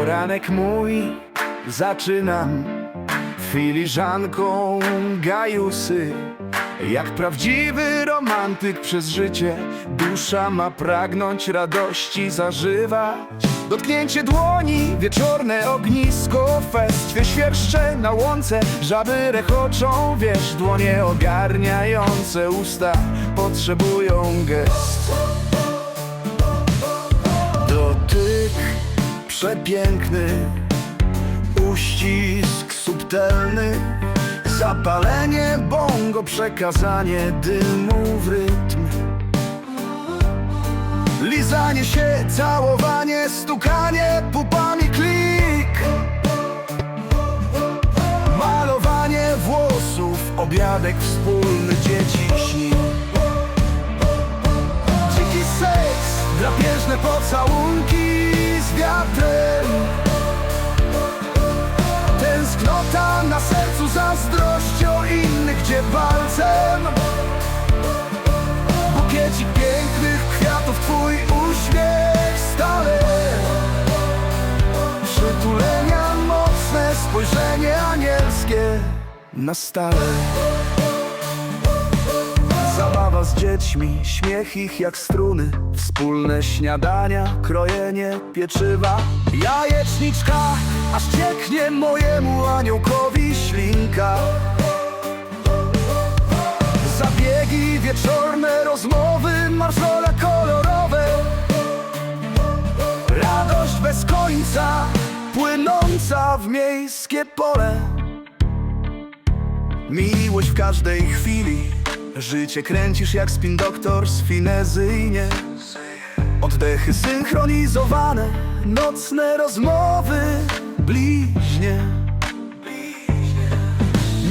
Ranek mój zaczynam. Filiżanką gajusy. Jak prawdziwy romantyk przez życie Dusza ma pragnąć radości zażywać. Dotknięcie dłoni, wieczorne ognisko Fest, świerszcze na łące Żaby rechoczą, wiesz Dłonie ogarniające usta. Potrzebują gest przepiękny Uścisk subtelny. Zapalenie bongo, przekazanie dymu w rytm. Lizanie się, całowanie, stukanie pupami klik. Malowanie włosów, obiadek wspólny dzieci o innych, gdzie palcem. Bukiecik pięknych kwiatów, twój uśmiech stale. Przytulenia mocne, spojrzenie anielskie na stale. Zabawa z dziećmi, śmiech ich jak struny. Wspólne śniadania, krojenie pieczywa. Jajeczniczka, aż cieknie mojemu aniołkowi ślinka. Zabiegi, wieczorne rozmowy, marzole kolorowe. Radość bez końca, płynąca w miejskie pole. Miłość w każdej chwili. Życie kręcisz jak spin doktor sfinezyjnie Oddechy synchronizowane Nocne rozmowy bliźnie.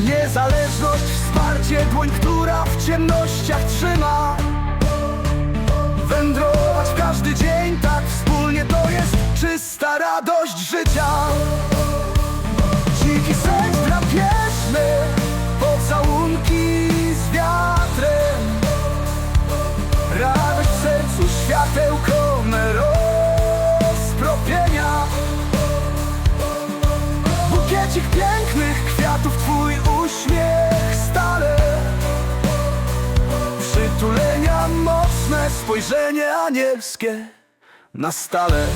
Niezależność, wsparcie, dłoń, która w ciemnościach trzyma. Wędrować każdy dzień, tak wspólnie to jest czysta radość życia. Dziki seks drapieżny, pocałunki z wiatrem. Radość w sercu, światełko me Pięknych kwiatów, twój uśmiech stale. Przytulenia mocne, spojrzenie anielskie na stale